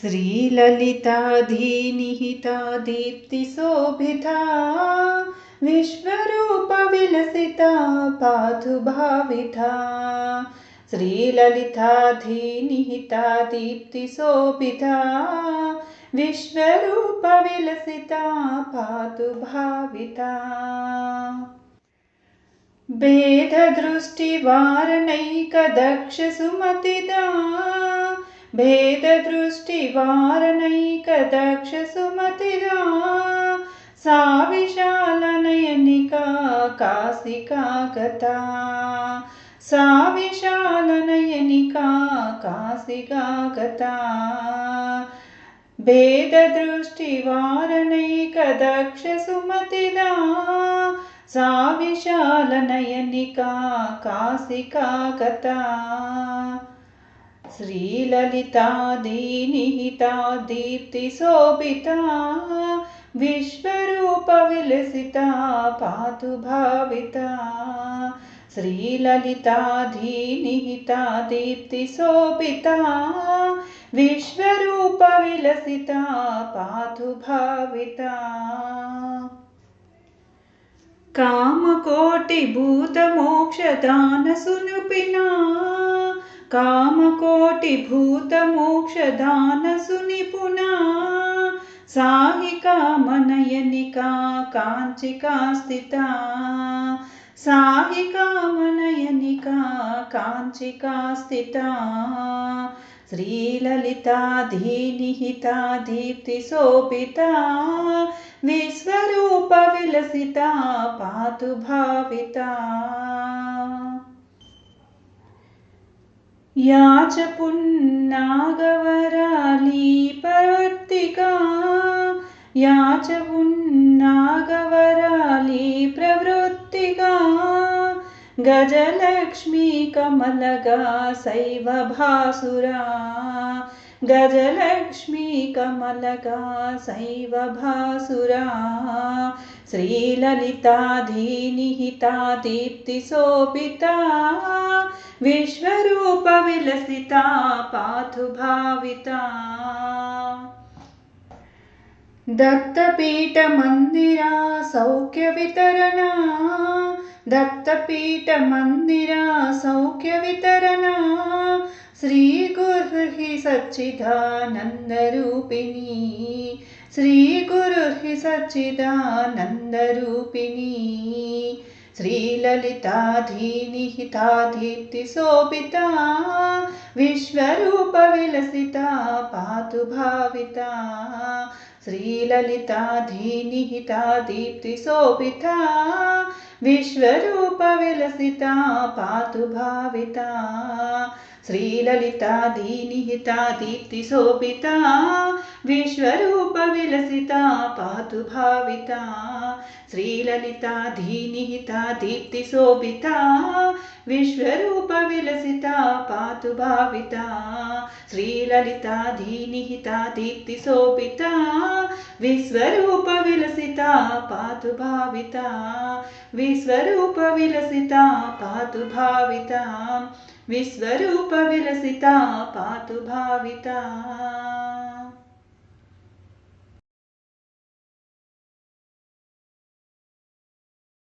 श्रीललिताधीनिहिता दीप्तिशोभिता विश्वरूपविलसिता पातु भाविता श्रीललिताधीनिहिता दीप्तिशोभिता विश्वरूपविलसिता पातु भाविता भेददृष्टिवारणैकदक्षसुमतिदा भेददृष्टिवारणैकदक्षसुमतिदा सा विशालनयनिका कासिका गता सा विशालनयनिका कासिका गता भेददृष्टिवारणैकदक्षसुमतिदा सा विशालनयनिका कासिका गता श्रीललिता दीनिहिता दीप्तिशोभिता विश्वरूपविलसिता पातु भाविता श्रीललिता धीनिहिता दीप्तिशोभिता विश्वरूपविलसिता पातु भाविता कामकोटिभूतमोक्षदानसुनुपिना कामकोटिभूतमोक्षदानसुनिपुना साहि कामनयनिका काञ्चिका स्थिता साहि कामनयनिका काञ्चिका स्थिता श्रीललिताधीनिहिता दीप्तिशोभिता विश्वरूपविलसिता पातु भाविता या च पुन्नागवराली प्रवृत्तिका या च पुन्नागवराली प्रवृत्तिका गजलक्ष्मी कमलगा सैव भासुरा गजलक्ष्मी सैव भासुरा। श्रीललिताधीनिहिता दीप्तिशोभिता विश्वरूपविलसिता पातु भाविता। दत्तपीठमन्दिरा सौख्यवितरणा। दत्तपीठमन्दिरा सौख्यवितरणा श्रीगुरुर्हि सच्चिदानन्दरूपिणी। श्रीगुरुर्हि सच्चिदानन्दरूपिणी। श्रीललिताधीनिहिता दीप्तिशोभिता विश्वरूपविलसिता पातु भाविता। श्रीललिताधीनिहिता दीप्तिशोभिता विश्वरूपविलसिता पातु भाविता श्रीललिताधीनिहिता दीप्तिशोभिता विश्वरूपविलसिता पातु भाविता। श्रीललिताधीनिहिता दीप्तिशोभिता विश्वरूपविलसिता पातु भाविता। श्रीललिताधीनिहिता दीप्तिशोभिता विश्वरूपविलसिता पातु भाविता। विश्वरूपविलसिता पातु भाविता विश्वरूपविलसिता पातु भाविता